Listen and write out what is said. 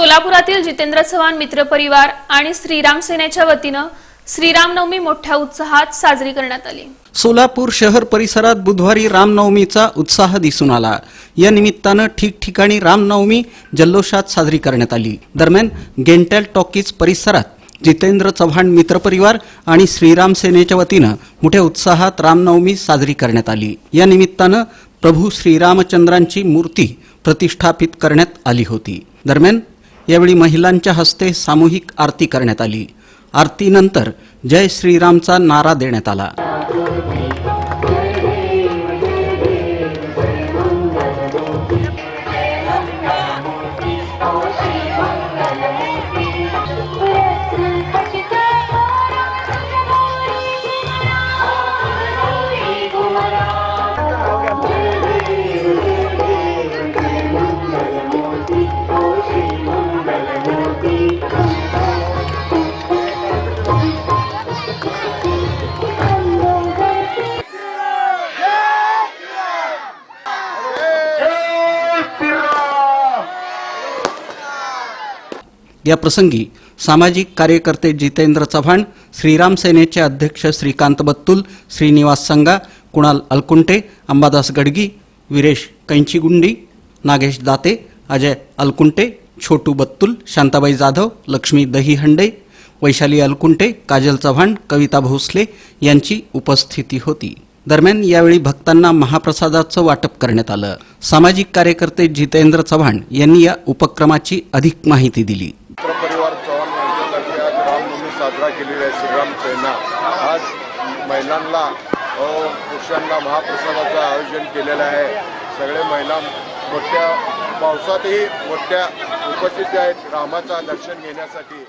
सोलापुरातील जितेंद्र चव्हाण मित्र परिवार आणि श्रीराम सेनेच्या वतीनं श्रीरामनवमी मोठ्या उत्साहात साजरी करण्यात आली. सोलापूर शहर परिसरात बुधवारी रामनवमीचा उत्साह दिसून आला. या निमित्तानं ठिकठिकाणी रामनवमी जल्लोषात साजरी करण्यात आली. दरम्यान गेंटॅल टॉकीज परिसरात जितेंद्र चव्हाण मित्रपरिवार आणि श्रीराम सेनेच्या वतीनं मोठ्या उत्साहात रामनवमी साजरी करण्यात आली. या निमित्तानं प्रभू श्रीरामचंद्रांची मूर्ती प्रतिष्ठापित करण्यात आली होती. दरम्यान यावेळी महिलांच्या हस्ते सामूहिक आरती करण्यात आली. आरतीनंतर जय श्रीरामचा नारा देण्यात आला. या प्रसंगी सामाजिक कार्यकर्ते जितेंद्र चव्हाण श्रीराम सेनेचे अध्यक्ष श्रीकांत बत्तुल श्रीनिवास संगा कुणाल अलकुंटे अंबादास गडगी विरेश कैंचीगुंडी नागेश दाते अजय अलकुंटे छोटू बत्तुल शांताबाई जाधव लक्ष्मी दहीहंडे वैशाली अलकुंटे काजल चव्हाण कविता भोसले यांची उपस्थिती होती. दरम्यान यावेळी भक्तांना महाप्रसादाचं वाटप करण्यात आलं. सामाजिक कार्यकर्ते जितेंद्र चव्हाण यांनी या उपक्रमाची अधिक माहिती दिली. मित्रपरिवार चव्हाण आज रामनवमी साजरा केलेली आहे श्रीराम सेना आज महिलांना पुरुषांना महाप्रसादाचं आयोजन केलेलं आहे. सगळे महिला मोठ्या पावसातही मोठ्या उपस्थित आहेत. रामाचं दर्शन घेण्यासाठी.